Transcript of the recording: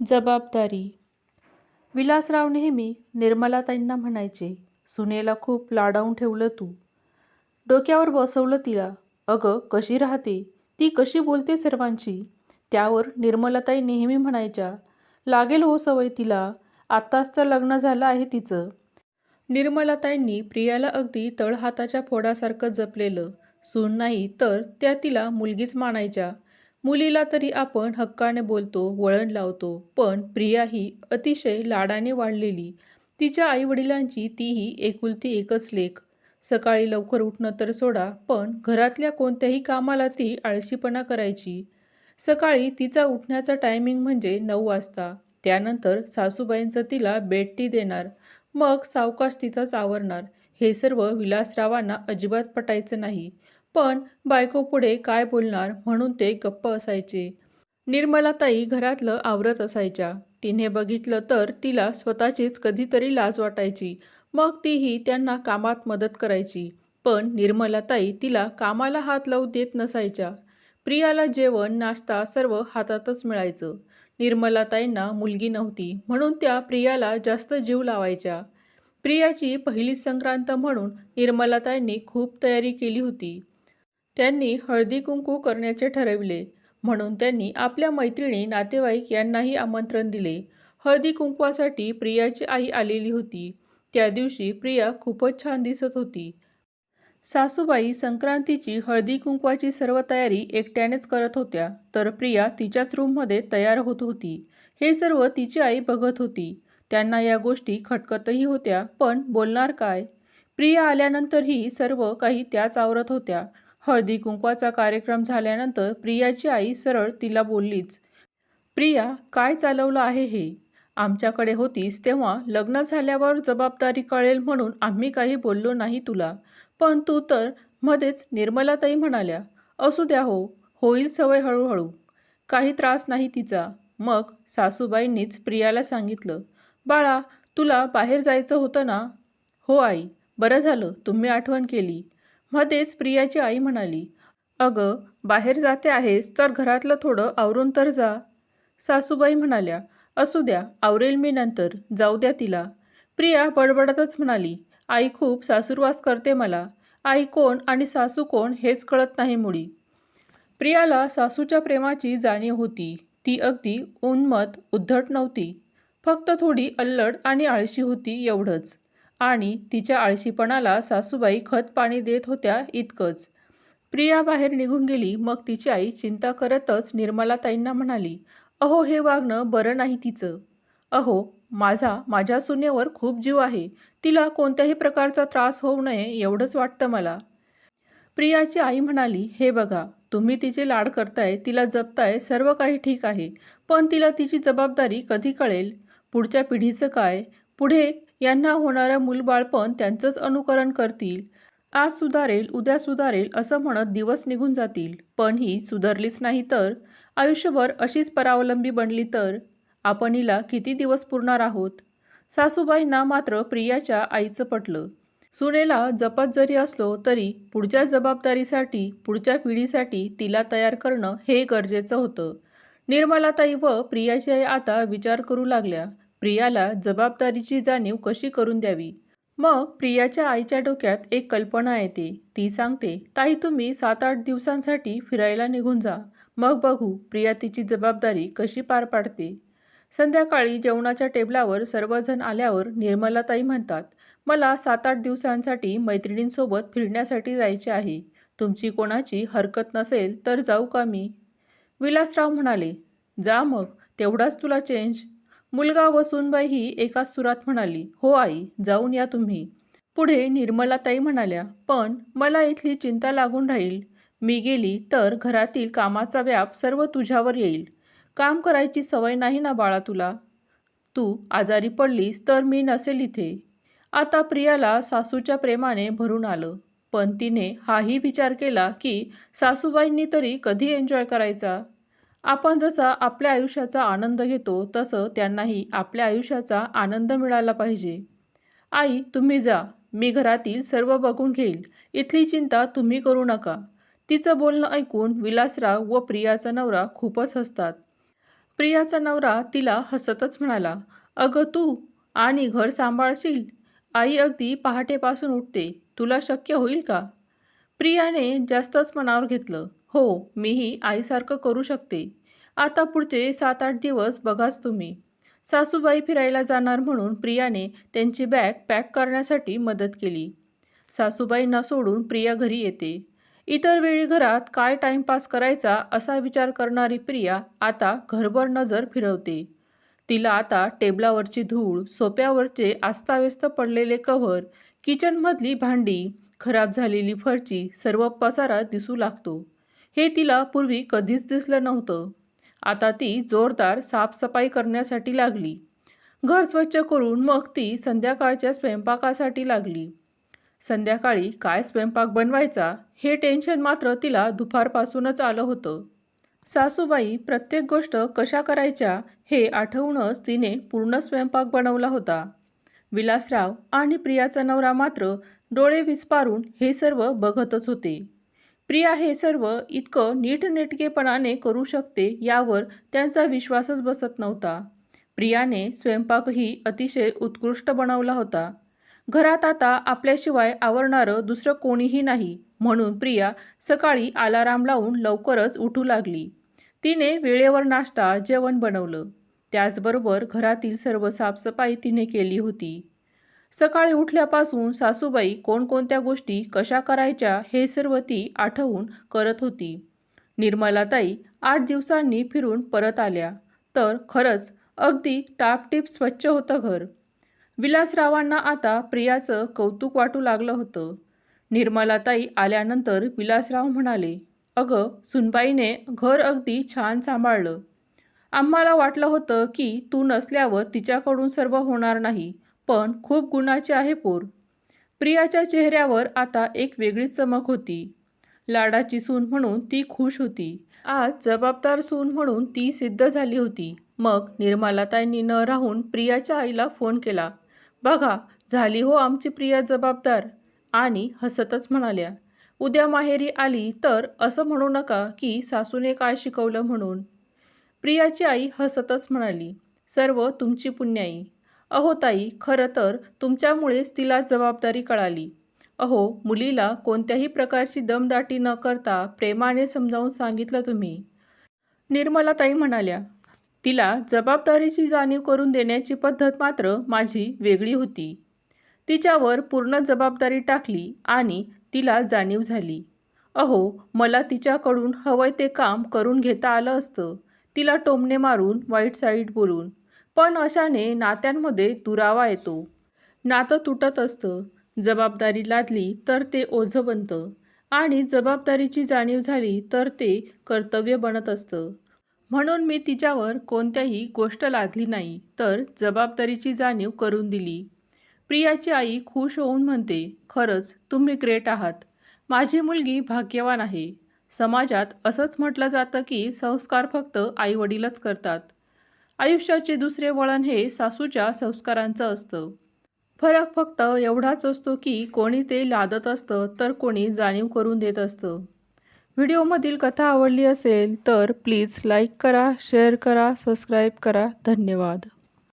जबाबदारी. विलासराव नेहमी निर्मलाताईंना म्हणायचे सुनेला खूप लाडावून ठेवलं तू. डोक्यावर बसवलं तिला. अगं कशी राहते? ती कशी बोलते सर्वांची? त्यावर निर्मलाताई नेहमी म्हणायच्या लागेल हो सवय तिला. आत्ताच तर लग्न झालं आहे तिचं. निर्मलाताईंनी प्रियाला अगदी तळहाताच्या फोडासारखं जपलेलं सून नाही तर त्या तिला मुलगीच मानायच्या. मुलीला तरी आपण हक्काने बोलतो वळण लावतो पण प्रिया ही अतिशय लाडाने वाढलेली. तिच्या आईवडिलांची तीही एकुलती एकच लेख. सकाळी लवकर उठणं तर सोडा पण घरातल्या कोणत्याही कामाला ती आळशीपणा करायची. सकाळी तिचा उठण्याचा टायमिंग म्हणजे नऊ वाजता. त्यानंतर सासूबाईंचं तिला बेडटी देणार. मग सावकाश तिथंच आवरणार. हे सर्व विलासरावांना अजिबात पटायचं नाही. पण बायको पुढे काय बोलणार म्हणून ते गप्प असायचे. निर्मलाताई घरातलं आवरत असायच्या. तिने बघितलं तर तिला स्वतःचीच कधीतरी लाज वाटायची. मग तीही त्यांना कामात मदत करायची. पण निर्मलाताई तिला कामाला हात लावू देत नसायच्या. प्रियाला जेवण नाश्ता सर्व हातातच मिळायचं. निर्मलाताईंना मुलगी नव्हती म्हणून त्या प्रियाला जास्त जीव लावायच्या. प्रियाची पहिली संक्रांत म्हणून निर्मलाताईंनी खूप तयारी केली होती. त्यांनी हळदी कुंकू करण्याचे ठरविले. म्हणून त्यांनी आपल्या मैत्रिणी नातेवाईक यांनाही आमंत्रण दिले. हळदी कुंकवासाठी प्रियाची आई आलेली होती. त्या दिवशी प्रिया खूपच छान दिसत होती. सासूबाई संक्रांतीची हळदी कुंकवाची सर्व तयारी एकट्यानेच करत होत्या. तर प्रिया तिच्याच रूममध्ये तयार होत होती. हे सर्व तिची आई बघत होती. त्यांना या गोष्टी खटकतही होत्या. पण बोलणार काय? प्रिया आल्यानंतरही सर्व काही त्याच आवरत होत्या. हळदी कुंकवाचा कार्यक्रम झाल्यानंतर प्रियाची आई सरळ तिला बोललीच प्रिया काय चालवलं आहे हे? आमच्याकडे होतीस तेव्हा लग्न झाल्यावर जबाबदारी कळेल म्हणून आम्ही काही बोललो नाही तुला. पण तू तर मध्येच निर्मलाताई म्हणाल्या असू द्या हो होईल सवय हळूहळू. काही त्रास नाही तिचा. मग सासूबाईंनीच प्रियाला सांगितलं बाळा तुला बाहेर जायचं होतं ना? हो आई बरं झालं तुम्ही आठवण केली. मध्येच प्रियाची आई म्हणाली अगं बाहेर जाते आहेस तर घरातलं थोडं आवरून तर जा. सासूबाई म्हणाल्या असू द्या आवरेल मी नंतर जाऊ द्या तिला. प्रिया बडबडतच म्हणाली आई खूप सासूरवास करते मला. आई कोण आणि सासू कोण हेच कळत नाही मुळी. प्रियाला सासूच्या प्रेमाची जाणीव होती. ती अगदी उन्मत उद्धट नव्हती. फक्त थोडी अल्लड आणि आळशी होती एवढंच. आणि तिच्या आळशीपणाला सासूबाई खत पाणी देत होत्या इतकंच. प्रिया बाहेर निघून गेली मग तिची आई चिंता करतच निर्मलाताईंना म्हणाली अहो हे वागणं बरं नाही तिचं. अहो माझा माझ्या सुनेवर खूप जीव आहे. तिला कोणत्याही प्रकारचा त्रास होऊ नये एवढंच वाटतं मला. प्रियाची आई म्हणाली हे बघा तुम्ही तिचे लाड करताय तिला जपताय सर्व काही ठीक आहे पण तिला तिची जबाबदारी कधी कळेल? पुढच्या पिढीचं काय? पुढे यांना होणारं मूलबाळपण त्यांचंच अनुकरण करतील. आज सुधारेल उद्या सुधारेल असं म्हणत दिवस निघून जातील. पण ही सुधारलीच नाही तर? आयुष्यभर अशीच परावलंबी बनली तर? आपण हिला किती दिवस पुरणार आहोत? सासूबाईंना मात्र प्रियाच्या आईचं पटलं. सुनेला जपत जरी असलो तरी पुढच्या जबाबदारीसाठी पुढच्या पिढीसाठी तिला तयार करणं हे गरजेचं होतं. निर्मलाताई व प्रियाची आई आता विचार करू लागल्या. प्रियाला जबाबदारीची जाणीव कशी करून द्यावी? मग प्रियाच्या आईच्या डोक्यात एक कल्पना येते. ती सांगते ताई तुम्ही सात आठ दिवसांसाठी फिरायला निघून जा. मग बघू प्रिया तिची जबाबदारी कशी पार पाडते. संध्याकाळी जेवणाच्या टेबलावर सर्वजण आल्यावर निर्मलाताई म्हणतात मला सात आठ दिवसांसाठी मैत्रिणींसोबत फिरण्यासाठी जायचे आहे. तुमची कोणाची हरकत नसेल तर जाऊ का मी? विलासराव म्हणाले जा मग तेवढाच तुला चेंज मुलगा व सुनबाई ही एकाच सुरात म्हणाली हो आई जाऊन या तुम्ही. पुढे निर्मलाताई म्हणाल्या पण मला इथली चिंता लागून राहील. मी गेली तर घरातील कामाचा व्याप सर्व तुझ्यावर येईल. काम करायची सवय नाही ना बाळा तुला? तू आजारी पडलीस तर मी नसेल इथे. आता प्रियाला सासूच्या प्रेमाने भरून आलं पण तिने हाही विचार केला की सासूबाईंनी तरी कधी एन्जॉय करायचा? आपण जसा आपल्या आयुष्याचा आनंद घेतो तसं त्यांनाही आपल्या आयुष्याचा आनंद मिळाला पाहिजे. आई तुम्ही जा. मी घरातील सर्व बघून घेईल. इथली चिंता तुम्ही करू नका. तिचं बोलणं ऐकून विलासराव व प्रियाचा नवरा खूपच हसतात. प्रियाचा नवरा तिला हसतच म्हणाला अगं तू आणि घर सांभाळशील? आई अगदी पहाटेपासून उठते. तुला शक्य होईल का? प्रियाने जास्तच मनावर घेतलं. हो मीही आईसारखं करू शकते. आता पुढचे सात आठ दिवस बघाच तुम्ही. सासूबाई फिरायला जाणार म्हणून प्रियाने त्यांची बॅग पॅक करण्यासाठी मदत केली. सासूबाईंना सोडून प्रिया घरी येते. इतर वेळी घरात काय टाइमपास करायचा असा विचार करणारी प्रिया आता घरभर नजर फिरवते. तिला आता टेबलावरची धूळ सोप्यावरचे आस्ताव्यस्त पडलेले कव्हर किचनमधली भांडी खराब झालेली फरची सर्व पसारा दिसू लागतो. हे तिला पूर्वी कधीच दिसलं नव्हतं. आता ती जोरदार साफसफाई करण्यासाठी लागली. घर स्वच्छ करून मग ती संध्याकाळच्या स्वयंपाकासाठी लागली. संध्याकाळी काय स्वयंपाक बनवायचा हे टेन्शन मात्र तिला दुपारपासूनच आलं होतं. सासूबाई प्रत्येक गोष्ट कशा करायच्या हे आठवूनच तिने पूर्ण स्वयंपाक बनवला होता. विलासराव आणि प्रियाचा नवरा मात्र डोळे विस्पारून हे सर्व बघतच होते. प्रिया हे सर्व इतकं नीटनेटकेपणाने करू शकते यावर त्यांचा विश्वासच बसत नव्हता. प्रियाने स्वयंपाकही अतिशय उत्कृष्ट बनवला होता. घरात आता आपल्याशिवाय आवरणारं दुसरं कोणीही नाही म्हणून प्रिया सकाळी अलाराम लावून लवकरच उठू लागली. तिने वेळेवर नाश्ता जेवण बनवलं. त्याचबरोबर घरातील सर्व साफसफाई तिने केली होती. सकाळी उठल्यापासून सासूबाई कोणकोणत्या गोष्टी कशा करायच्या हे सर्व ती आठवून करत होती. निर्मलाताई आठ दिवसांनी फिरून परत आल्या. तर खरंच अगदी टापटीप स्वच्छ होतं घर. विलासरावांना आता प्रियाचं कौतुक वाटू लागलं होतं. निर्मलाताई आल्यानंतर विलासराव म्हणाले अगं सुनबाईने घर अगदी छान सांभाळलं. आम्हाला वाटलं होतं की तू नसल्यावर तिच्याकडून सर्व होणार नाही. पण खूप गुणाचे आहे पोर. प्रियाच्या चेहऱ्यावर आता एक वेगळीच चमक होती. लाडाची सून म्हणून ती खुश होती. आज जबाबदार सून म्हणून ती सिद्ध झाली होती. मग निर्मलाताईंनी न राहून प्रियाच्या आईला फोन केला. बघा झाली हो आमची प्रिया जबाबदार. आणि हसतच म्हणाल्या. उद्या माहेरी आली तर असं म्हणू नका की सासूने काय शिकवलं म्हणून. प्रियाची आई हसतच म्हणाली. सर्व तुमची पुण्याई. अहो ताई खरं तर तुमच्यामुळेच तिला जबाबदारी कळाली. अहो मुलीला कोणत्याही प्रकारची दमदाटी न करता प्रेमाने समजावून सांगितलं तुम्ही. निर्मलाताई म्हणाल्या तिला जबाबदारीची जाणीव करून देण्याची पद्धत मात्र माझी वेगळी होती. तिच्यावर पूर्ण जबाबदारी टाकली आणि तिला जाणीव झाली. अहो मला तिच्याकडून हवंय ते काम करून घेता आलं असतं. तिला टोमणे मारून वाईट साईड बोलून पण अशाने नात्यांमध्ये दुरावा येतो. नातं तुटत असतं. जबाबदारी लादली तर ते ओझं बनतं. आणि जबाबदारीची जाणीव झाली तर ते कर्तव्य बनत असतं. म्हणून मी तिच्यावर कोणत्याही गोष्ट लादली नाही तर जबाबदारीची जाणीव करून दिली. प्रियाची आई खुश होऊन म्हणते खरंच तुम्ही ग्रेट आहात. माझी मुलगी भाग्यवान आहे. समाजात असंच म्हटलं जातं की संस्कार फक्त आईवडीलच करतात. आयुष्याचे दुसरे वळण हे सासूच्या संस्कारांचं असतं. फरक फक्त एवढाच असतो की कोणी ते लादत असतं तर कोणी जाणीव करून देत असतं. व्हिडिओमधील कथा आवडली असेल तर प्लीज लाईक करा शेअर करा सबस्क्राईब करा. धन्यवाद.